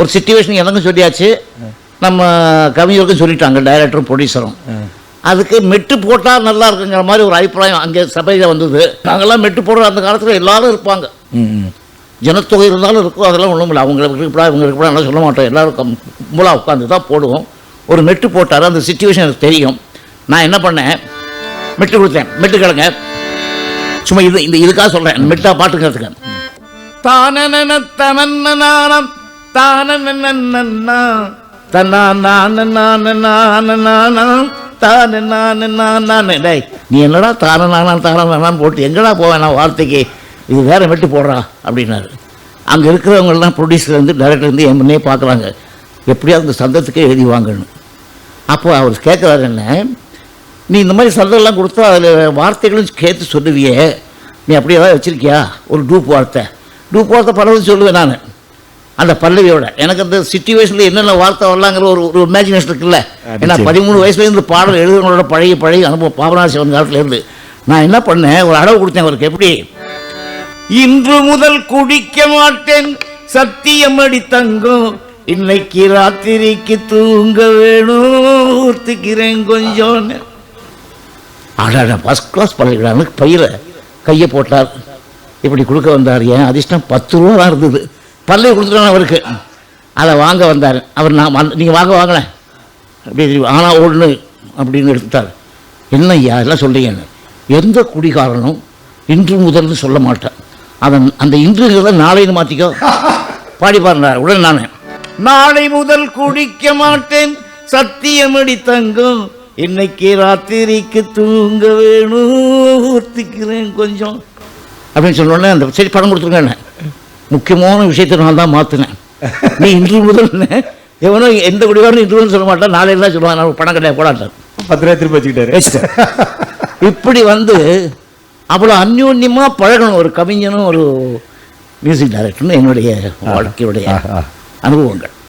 ஒரு சுச்சுவேஷன் எனக்கும் சொல்லியாச்சு. நம்ம கவிஞருக்கும் சொல்லிட்டாங்க டைரக்டரும் ப்ரொடியூசரும் அதுக்கு மெட்டு போட்டால் நல்லா இருக்குங்கிற மாதிரி ஒரு அபிப்பிராயம் அங்கே சபையில் வந்தது. நாங்கள்லாம் மெட்டு போடுற அந்த காலத்தில் எல்லாரும் இருப்பாங்க. ஜனத்தொகை இருந்தாலும் இருக்கும் அதெல்லாம் ஒன்றும் இல்லை. அவங்களுக்கு இருப்பா இவங்களுக்கு இருப்பா எல்லாம் சொல்ல மாட்டோம். எல்லாரும் கும்பலாக உட்காந்து தான் போடுவோம். ஒரு மெட்டு போட்டார் அந்த சுச்சுவேஷன் எனக்கு தெரியும். நான் என்ன பண்ணேன்? மெட்டு கொடுத்தேன். மெட்டு கிழங்க சும்மா இது இந்த இதுக்காக சொல்கிறேன் மெட்டா பாட்டுங்கிறதுக்கு. தானன தனன்னானம் நீ என்னடா தான நானா தான நானான்னு போட்டு எங்கடா போவேன் நான் வார்த்தைக்கு? இது வேற வெட்டி போடுறா அப்படின்னாரு. அங்கே இருக்கிறவங்கெல்லாம் ப்ரொடியூசர் வந்து டைரக்டர் வந்து என் முன்னே பார்க்குறாங்க எப்படியாவது இந்த சந்தத்துக்கே எழுதி வாங்கணும். அப்போ அவர் கேட்குறாரு என்ன? நீ இந்த மாதிரி சந்தெல்லாம் கொடுத்தா அதில் வார்த்தைகளும் கேட்டு சொல்லுவியே. நீ அப்படியே ஏதாவது வச்சுருக்கியா? ஒரு டூப் வார்த்தை. டூப் வார்த்தை பரவது சொல்லுவேன் நான். அந்த பல்லவியோட. எனக்கு அந்த சுச்சுவேஷனில் என்னென்ன வார்த்தை வரலாங்கிற ஒரு ஒரு இமேஜினேஷன் இருக்குல்ல. ஏன்னா. பதிமூணு வயசுலேருந்து பாடல் எழுதுறவங்களோட பழைய பழைய அனுபவம் பாபநாத சிவன் காலத்துலேருந்து நான் என்ன பண்ணேன்? ஒரு அளவு கொடுத்தேன் அவருக்கு. எப்படி? இன்று முதல் குடிக்க மாட்டேன். சத்தியமடி தங்கம். இன்னைக்கு ராத்திரிக்கு தூங்க வேணும். ஊத்துக்கிறேன் கொஞ்சம். அடாடா ஃபஸ்ட் கிளாஸ் பழகிறான்னு பையில கையை போட்டார். இப்படி கொடுக்க வந்தார். ஏன் அதிர்ஷ்டம் பத்து ரூபா தான் இருந்தது. பல்லை கொடுத்துட்டான் அவருக்கு. அதை வாங்க வந்தார். அவர் நான் வந்து நீங்கள் வாங்க வாங்கினேன் அப்படி ஆனால் ஒன்று அப்படின்னு எடுத்துட்டார். என்ன ஐயா எல்லாம் சொல்றீங்கன்னு எந்த குடிகாரனும் இன்று முதல்னு சொல்ல மாட்டேன். அதன் அந்த இன்றுங்கிறத நாளைன்னு மாற்றிக்கோ பாடி பாருனார் உடனே நான். நாளை முதல் குடிக்க மாட்டேன். சத்தியமடி தங்கம். இன்னைக்கு ராத்திரிக்கு தூங்க வேணும். ஊத்திக்கிறேன் கொஞ்சம். அப்படின்னு சொன்னோடனே அந்த சரி பணம் கொடுத்துருங்க முக்கியமான விஷயத்தை நான் தான் மாற்றினேன் நீ இன்று முதல் எவனோ எந்த குடிகாரனும் இன்று முதல் சொல்ல மாட்டான் நாளையில தான் சொல்லுவான் நான் பணம் கிடையாது போடாட்டார் பத்து ரூபாய் திருப்பி வச்சுக்கிட்டாரு. இப்படி வந்து அவ்வளோ அந்யோன்யமாக பழகணும் ஒரு கவிஞனும் ஒரு மியூசிக் டைரக்டர்னு என்னுடைய வாழ்க்கையுடைய. அனுபவங்கள்.